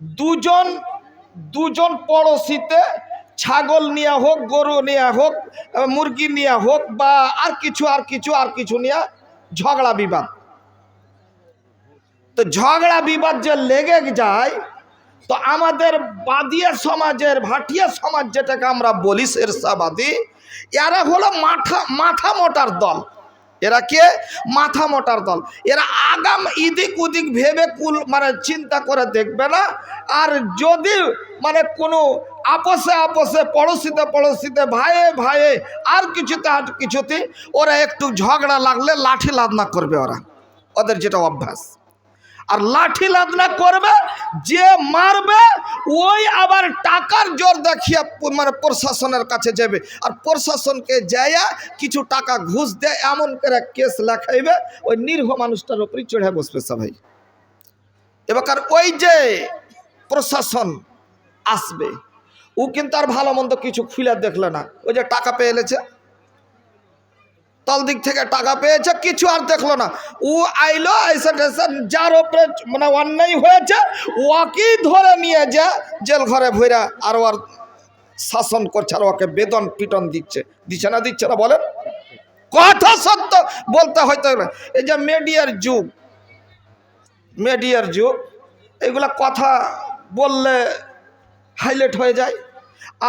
দুজন দুজন পড়োশিতে ছাগল নিয়ে হোক, গরু নিয়ে হোক, মুরগি নিয়ে হোক বা আর কিছু আর কিছু আর কিছু নিয়ে ঝগড়া বিবাদ। তো ঝগড়া বিবাদ যে লেগে যায়, তো আমাদের বাদিয়া সমাজের, ভাটিয়া সমাজ যেটাকে আমরা বলি শেরশাবাদী, এরা হলো মাথা মাথা মোটার দল। এরা কে? মাথা মোটার দল। এরা আগাম ইদিক উদিক ভেবে কুল মানে চিন্তা করে দেখবে না। আর যদি মানে কোনো আপসে আপসে, পড়োশিতে পড়োশিতে, ভাইয়ে ভাইয়ে, আর কিছুতে আর কিছুতে, ওরা একটু ঝগড়া লাগলে লাঠি লাদনা করবে ওরা। ওদের যেটা অভ্যাস। আর লাঠি লাদনা করবে, যে মারবে ওই আবার টাকার জোর দেখিয়ে মানে প্রশাসনের কাছে যাবে। আর প্রশাসনকে যাইয়া কিছু টাকা ঘুষ দেয়, এমন করে কেস লেখাইবে, ওই নির্ভ মানুষটার উপরই চড়ে বসবে সবাই। এবার ওই যে প্রশাসন আসবে, ও কিন্তু আর ভালো মন্দ কিছু খুলে দেখলে না। ওই যে টাকা পেয়ে এলেছে তল দিক থেকে টাকা পেয়েছে, কিছু আর দেখল না। ও আইলো, এসে যার ওপরে মানে অন্যায় হয়েছে, ওকেই ধরে নিয়ে যা জেল ঘরে ভইরা আর ওর শাসন করছে আর ওকে বেতন পিটন দিচ্ছে। দিচ্ছে না দিচ্ছে না বলেন? কথা সত্য বলতে হয়তো। এই যে মিডিয়ার যুগ মিডিয়ার যুগ, এগুলা কথা বললে হাইলাইট হয়ে যায়।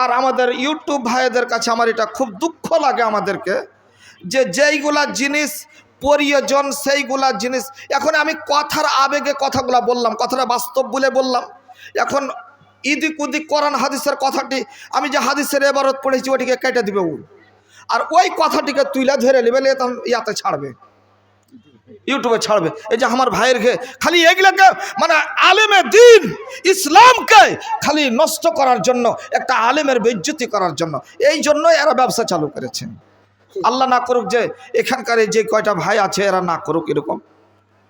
আর আমাদের ইউটিউব ভাইদের কাছে আমার এটা খুব দুঃখ লাগে আমাদেরকে। যে যেইগুলা জিনিস প্রয়োজন, সেইগুলা জিনিস। এখন আমি কথার আবেগে কথাগুলা বললাম, কথাটা বাস্তব বলে বললাম। এখন ইদিক উদিক কোরআন হাদিসের কথাটি, আমি যে হাদিসের এবারত পড়েছি, ওটিকে কেটে দিবে ও। আর ওই কথাটিকে তুইলা ধরে নেবে তখন ইয়াতে ছাড়বে। ইউটিউবে ছাড়বে। এই যে আমার ভাইয়ের ঘে, খালি এগুলাকে মানে আলেমে দিন, ইসলামকে খালি নষ্ট করার জন্য, একটা আলেমের বেজ্জতি করার জন্য, এই জন্য এরা ব্যবসা চালু করেছেন আল্লাহ না করুক যে এখানকার যে কয়টা ভাই আছে, এরা না করুক এরকম।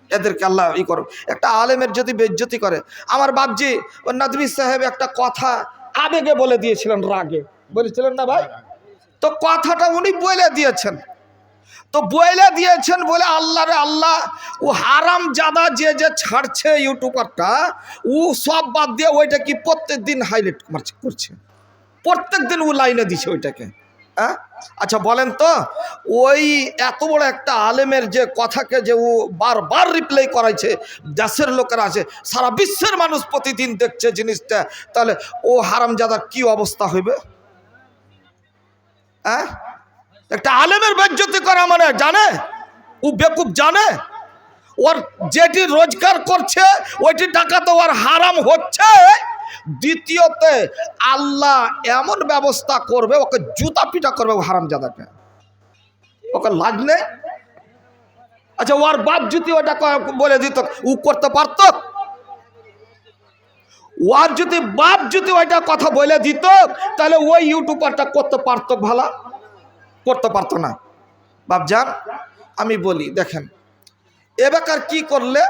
এদেরকে আল্লাহ ই করুক। একটা আলেমের যদি বেজ্জতি করে, আমার বাপজি ও নাদবি সাহেব একটা কথা আবেগে বলে দিয়েছিলেন রাগে। বলেছিলেন না ভাই? তো কথাটা উনি বলে দিয়েছেন। তো বইলে দিয়েছেন বলে আল্লাহ রে আল্লাহ, ও হারাম জাদা যে যে ছাড়ছে ইউটিউবারটা, ও সব বাদ দিয়ে ওইটা কি প্রত্যেক দিন হাইলাইট করছে? প্রত্যেক দিন ও লাইনে দিছে ওইটাকে। হ্যাঁ? আচ্ছা বলেন তো, ওই এত বড় একটা আলেমের যে কথাকে যে ও বারবার রিপ্লাই করাইছে, দেশের লোকেরা আছে, সারা বিশ্বের মানুষ প্রতিদিন দেখছে জিনিসটা, তাহলে ও হারামজাদার কি অবস্থা হইবে? হ্যাঁ? একটা আলেমের বেজ্জতি করা মানে জানে? ও বেকুব জানে? ওর যেটি রোজগার করছে, ওইটি টাকা তো ওর হারাম হচ্ছে। দ্বিতীয়তে, আল্লাহ এমন ব্যবস্থা করবে, ওকে জুতা পিটা করবে, ও হারাম জাদাকে ওকে লাজ নেই? আচ্ছা ওর বাপ যদি ওটা বলে দিত, ও করতে পারত? ওর যদি বাপ যদি ওইটা কথা বলে দিত, তাহলে ওই ইউটিউবারটা করতে পারত ভালো? করতে পারতো না। বাপ যান আমি বলি, দেখেন এবার কি করলে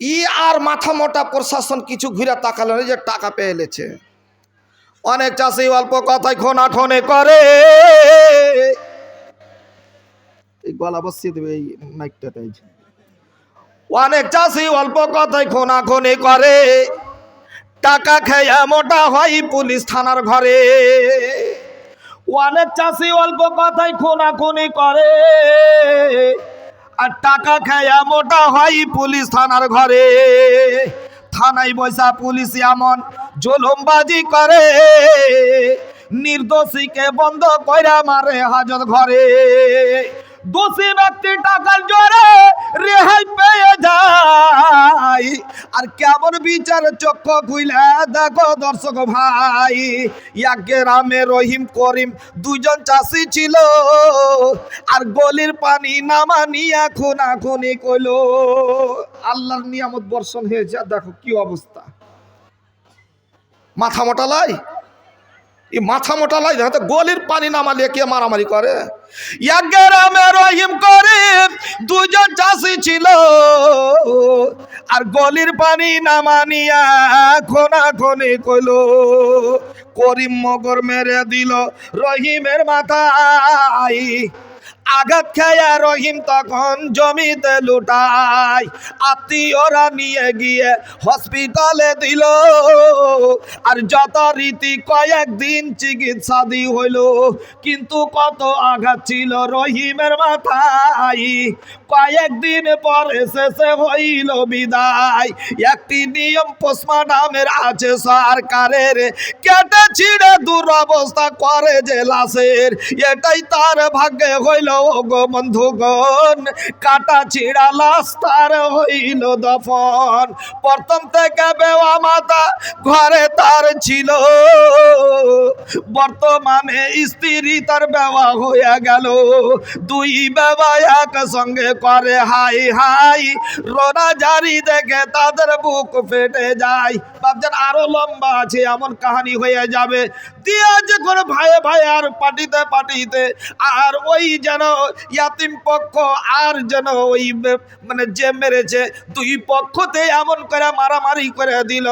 ই আর মাথা মোটা প্রশাসন কিছু ঘুরে তাকালো না যে টাকা পেয়ে এলেছে। অনেক চাষি অল্প কথায় খোনা খনে করে। এই গলা বসিয়ে দেবে এই মাইকটাতে অনেক চাষি অল্প কথায় খোনা খনে করে। টাকা খেয়ে মোটা হয় পুলিশ থানার ঘরে। অনেক চাষি অল্প কথায় খুনাখুনি করে। আর টাকা খায়া মোটা হয় পুলিশ থানার ঘরে। থানায় বৈশা পুলিশ এমন জুলুমবাজি করে। নির্দোষীকে বন্ধ কইরা মারে হাজত ঘরে। দোষী ব্যক্তি টাকার জোরে রেহাই পেয়ে যায়। আর কেমন বিচার চক্ষু খুইলে দেখো দর্শক ভাই এক গ্রামে রহিম, করিম দুজন চাষি ছিল। আর গলির পানি নামা নিয়া খুনা খুনি কইল। আল্লাহর নিয়ামত বর্ষণ হয়েছে দেখো কি অবস্থা। মাথা মোটা লাই? এই মাথা মোটা লাই তো, গলির পানি নামালিয়ে কে মারামারি করে? এক গ্রামে রহিম করিম দুজন চাষি ছিল। আর গলির পানি নামানিয়া খোনা খনে কইল, করিম মগর মেরে দিল রহিমের মাথায়। আঘাত খেয়ে রহিম তখন জমিতে লুটায় আত্মীয়রা নিয়ে গিয়ে হসপিটালে দিল। আর যত রীতি কয়েকদিন চিকিৎসা দি হইল, কিন্তু কত আঘাত ছিল রহিমের মাথায়। কয়েকদিন পরে শেষে হইল বিদায়। একটি নিয়ম পোস্টমার্টামের আছে, সরকারের। কেটে ছিঁড়ে দুরবস্থা করে যে লাশের। এটাই তার ভাগ্যে হইল বন্ধুগণ কাটা ছিঁড়া লাশ তার হইল দফন। প্রথম থেকে বেওয়া মাতা ঘরে তার ছিল। বর্তমানে স্ত্রী তার বেওয়া হয়ে গেল। দুই বেবা এক সঙ্গে করে, হাই হাই। রোনা জারি দেখে তাদের বুক ফেটে যায়। ভাবছেন, আরও লম্বা আছে, এমন কাহানি হয়ে যাবে। দিয়ে যে করে ভাইয়ে ভাই আর পাটিতে পাটিতে আর ওই যেন ইয়াতিম পক্ষ আর যেন ওই মানে যে মেরেছে, দুই পক্ষতে এমন করে মারামারি করে দিল।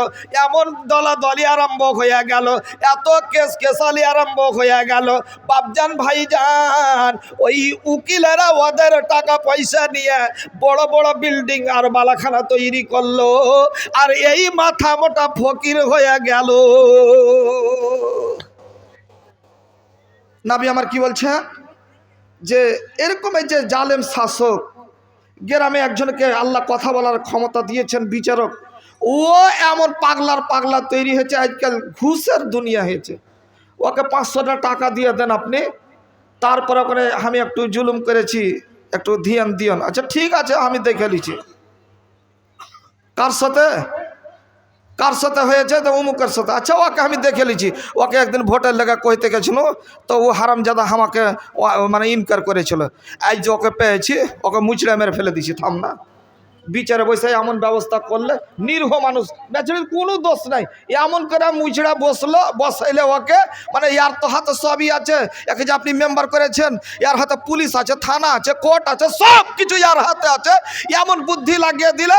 এমন দলাদলি আরম্ভ হয়ে গেল। এত কেস কেসালি আরম্ভ হয়ে গেল। বাবজান ভাইজান, ওই উকিলেরা ওদের টাকা পয়সা নিয়ে বড় বড় বিল্ডিং আর বালাখানা তৈরি করল। আর এই মাথা মোটা ফকির হয়ে গেল। নাবি আমার কি বলছে? যে এরকম এই যে জালেম শাসক গ্রামে একজনকে আল্লাহ কথা বলার ক্ষমতা দিয়েছেন বিচারক, ও এমন পাগলার পাগলা তৈরি হয়েছে, আজকাল ঘুষের দুনিয়া হয়েছে। ওকে পাঁচশোটা টাকা দিয়ে দেন আপনি, তারপরে ওখানে আমি একটু জুলুম করেছি, একটু ধিয়ান দিয়ন। আচ্ছা ঠিক আছে, আমি দেখে নিছি কার সাথে? কার সাথে হয়েছে? তো অমুকের সাথে। আচ্ছা ওকে আমি দেখে নিছি ওকে একদিন ভোটের লেগে কইতে গেছিল, তো ও হারামজাদা আমাকে, ও- মানে ইনকার করেছিল। আজ যে ওকে পেয়েছি, ওকে মুচড়ে মেরে ফেলে দিছি থাম না। বিচারে বসে এমন ব্যবস্থা করলে নির্ভ মানুষ ন্যাচারাল কোনো দোষ নাই। এমন করে মুচড়া বসল, বসাইলে ওকে মানে ইয়ার তো হাতে সবই আছে, একে যে আপনি মেম্বার করেছেন, ইয়ার হাতে পুলিশ আছে, থানা আছে কোর্ট আছে সব কিছু ইয়ার হাতে আছে। এমন বুদ্ধি লাগিয়ে দিলে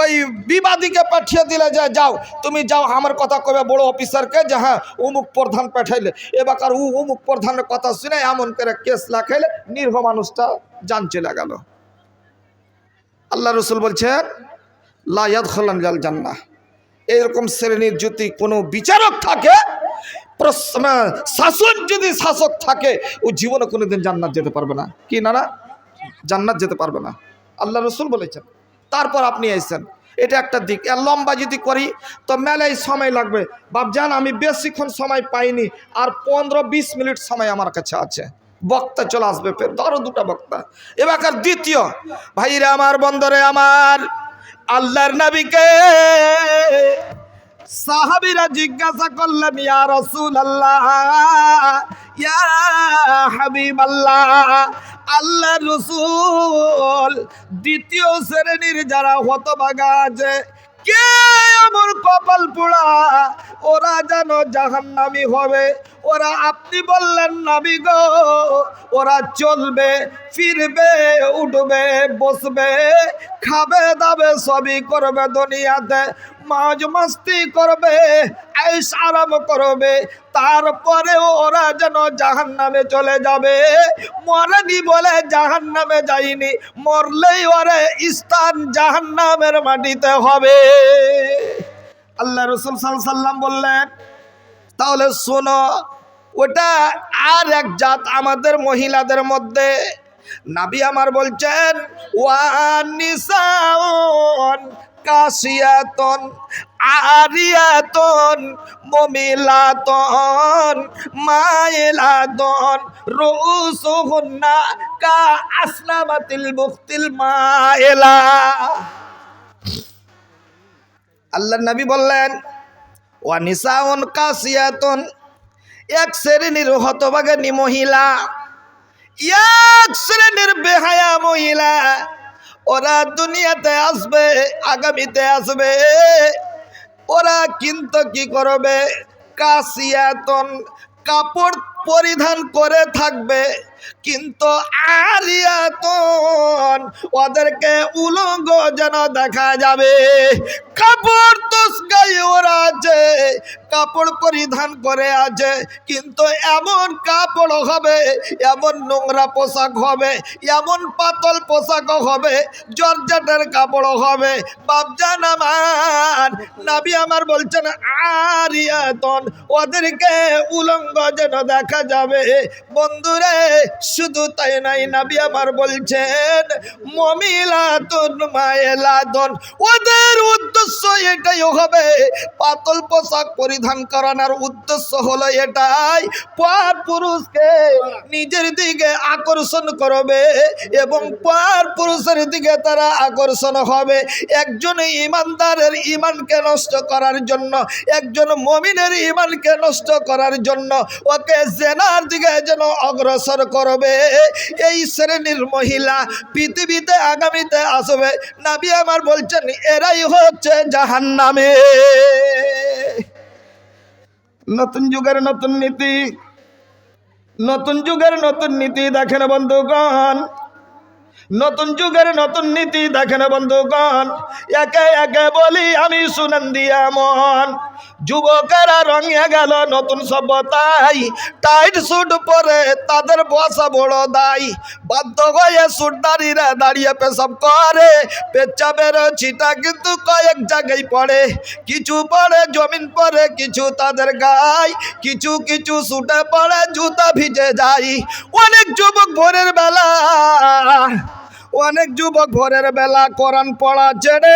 ওই বিবাদীকে পাঠিয়ে দিলে যে, যাও, তুমি যাও, আমার কথা কবে বড় অফিসারকে যে হ্যাঁ অমুক প্রধান পাঠাইলে। এবার উ, অমুক প্রধানের কথা শুনে এমন করে কেস লাখাইলে নির্ভ মানুষটা জান চলে গেল। আল্লাহ রসুল বলছেন লায়াদ খোলান জাল জান্না এরকম শ্রেণির যদি কোনো বিচারক থাকে শাসক যদি শাসক থাকে, ও জীবনে কোনোদিন জান্নাত যেতে পারবে না। কি না না জান্নাত যেতে পারবে না। আল্লাহ রসুল বলেছেন। তারপর আপনি এসেছেন এটা একটা দিক। লম্বা যদি করি, তো মেলায় সময় লাগবে। বাবজান আমি বেশিক্ষণ সময় পাইনি, আর পনেরো বিশ মিনিট সময় আমার কাছে আছে। বক্তা চলে আসবে ফের, ধরো দুটা বক্তা। এবার দ্বিতীয়, ভাইরা আমার বন্দরে আমার আল্লাহর নবীকে সাহাবিরা জিজ্ঞাসা করলেন, ইয়া রসুল আল্লাহ ইয়া হাবিব আল্লাহ আল্লাহ রসুল দ্বিতীয় শ্রেণির যারা হতভাগা আছে, কে আমার কপাল পোড়া, ওরা যেন জাহান্নামি হবে। ওরা আপনি বললেন নামি গো, ওরা চলবে, ফিরবে, উঠবে, বসবে, খাবে দাবে, সবই করবে দুনিয়াতে। মাঝ মাস্তি করবে, আইস আরাম করবে। তারপরে ওরা যেন জাহান নামে চলে যাবে। মরেনি বলে জাহান নামে যায়নি মরলেই ওরে স্থান জাহান নামের মাটিতে হবে। আল্লাহ রসুল সাল্লাম বললেন, তাহলে শোনো, ওটা আর এক জাত আমাদের মহিলাদের মধ্যে। নাবি আমার বলছেন, ওয়ানিসাউন কাশিয়াতন আরিয়াতন, মমিলাতন মাইলাতন রুসুহুন্না, কা আসনামাতিল মুক্তিল মায়েলা। আল্লাহ নবী বললেন ওয়ানিসাউন কাসিয়াতুন, এক শ্রেণির হতভাগানী মহিলা, এক শ্রেণির বেহায়া মহিলা ওরা দুনিয়াতে আসবে, আগামীতে আসবে। ওরা কিন্তু কি করবে? কাশিয়াতন কাপড় পরিধান করে থাকবে। কিন্তু আরিয়াতন ওদেরকে উলঙ্গ যেন দেখা যাবে। কাপড় কাপড় পরিধান করে আছে কিন্তু এমন কাপড় হবে, এমন নোংরা পোশাক হবে, এমন পাতল পোশাক হবে, জর্জেটের কাপড় হবে। বাবজান আমার, নাবি আমার বলছেন আরিয়াতন ওদেরকে উলঙ্গ যেন দেখা যাবে। বন্ধুরে, শুধু তাই নাই, নাবি আমার বলছেন, মমিলাতুন মায়েলাদন ওদের উদ্দেশ্য এটাই হবে পাতল পোশাক পরিধান করানোর উদ্দেশ্য হলো এটাই। পর পুরুষকে নিজের দিকে আকর্ষণ করবে এবং পর পুরুষের দিকে তারা আকর্ষণ হবে। একজন ইমানদারের ইমানকে নষ্ট করার জন্য, একজন মমিনের ইমানকে নষ্ট করার জন্য ওকে জেনার দিকে যেন অগ্রসর করবে। এই শ্রেণির মহিলা পৃথিবীতে আগামীতে আসবে। নাবি আমার বলছেন, এরাই হচ্ছে জাহান্নামে। নতুন যুগের নতুন নীতি নতুন যুগের নতুন নীতি দেখেন বন্ধুগণ। নতুন যুগের নতুন নীতি দেখেন বন্ধুগণ। একে একে বলি আমি শুনেন দিয়া মন যুবকেরা রঙে গেল নতুন সভ্যতাই টাইট স্যুট পরে তাদের বসা বড় দায়। বাধ্য হয়ে সুটদারিরা দাঁড়িয়ে পেশাব করে। পেচ্ছাবের ছিটা কিন্তু কয়েক জায়গায় পড়ে। কিছু পড়ে জমিন পরে, কিছু তাদের গায়। কিছু কিছু সুটে পড়ে জুতা ভিজে যায়। অনেক যুবক ভোরের বেলা অনেক যুবক ভোরের বেলা কোরআন পড়া ছেড়ে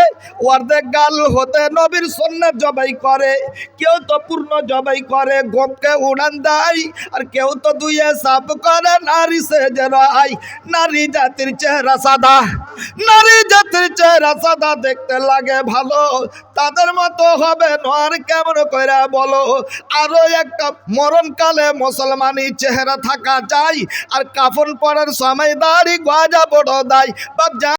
অর্ধেক গাল হতে নবীর সন্ন্যার জবাই করে। কেউ তো পূর্ণ জবাই করে, গোপকে উড়ান দেয়, আর কেউ তো দুইয়ে সাপ করে, নারী সে জেরাই নারী জাতির চেহারা সাদা, নারী জাতির চেহারা সাদা দেখতে লাগে ভালো। তাদের মতো হবে নর কেমন করে বলো? আরও একটা মরণকালে মুসলমানি চেহারা থাকা চাই আর কাফন পরার সময় দাড়ি গজা বড় দায়। বাপ